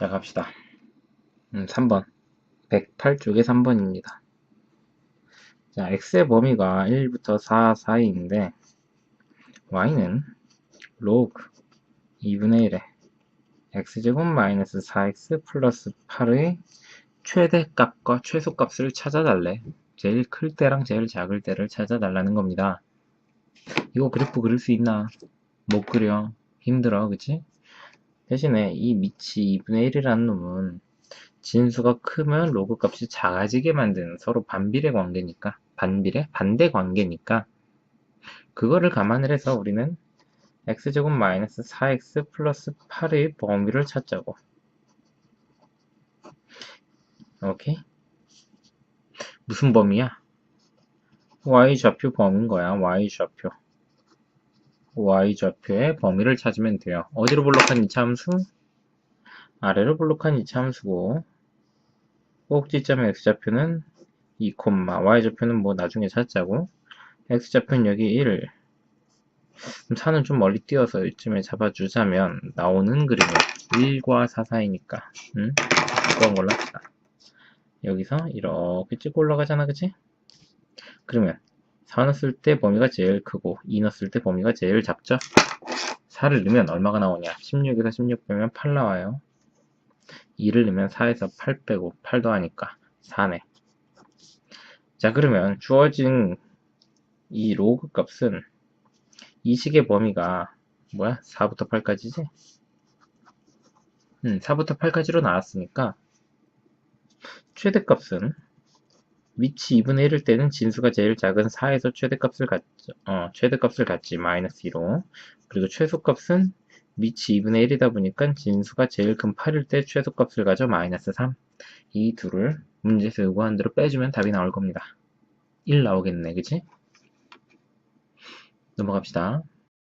자, 갑시다. 음, 3번. 108쪽에 3번입니다. 자, x의 범위가 1부터 4 사이인데, y는 로그 2분의 1에 x제곱 마이너스 4x 플러스 8의 최대값과 최소값을 찾아달래. 제일 클 때랑 제일 작을 때를 찾아달라는 겁니다. 이거 그래프 그릴 수 있나? 못 그려. 힘들어, 그치? 대신에 이 밑이 2분의 1이라는 놈은 진수가 크면 로그 값이 작아지게 만드는 서로 반비례 관계니까, 반비례? 반대 관계니까, 그거를 감안을 해서 우리는 x제곱 마이너스 4x 플러스 8의 범위를 찾자고. 오케이? 무슨 범위야? y좌표 범위인 거야, y좌표. Y좌표의 범위를 찾으면 돼요. 어디로 볼록한 이차 함수? 아래로 볼록한 이차 함수고, 꼭지점의 x좌표는 2, y좌표는 뭐 나중에 찾자고, x좌표는 여기 1, 4는 좀 멀리 띄어서 이쯤에 잡아주자면 나오는 그림은 1과 4 사이니까 응? 그건 걸로 합시다. 여기서 이렇게 찍고 올라가잖아 그치? 그러면 4 넣었을 때 범위가 제일 크고 2 넣었을 때 범위가 제일 작죠? 4를 넣으면 얼마가 나오냐 16에서 16 빼면 8 나와요 2를 넣으면 4에서 8 빼고 8 더하니까 4네 자 그러면 주어진 이 로그 값은 이 식의 범위가 뭐야? 4부터 8까지지? 음, 4부터 8까지로 나왔으니까 최대값은 위치 2분의 1일 때는 진수가 제일 작은 4에서 최대값을 갖죠. 어, 최대값을 갖지. 마이너스 2로. 그리고 최소값은 위치 2분의 1이다 보니까 진수가 제일 큰 8일 때 최소값을 가져. 마이너스 3. 이 둘을 문제에서 요구한 대로 빼주면 답이 나올 겁니다. 1 나오겠네. 그치? 넘어갑시다.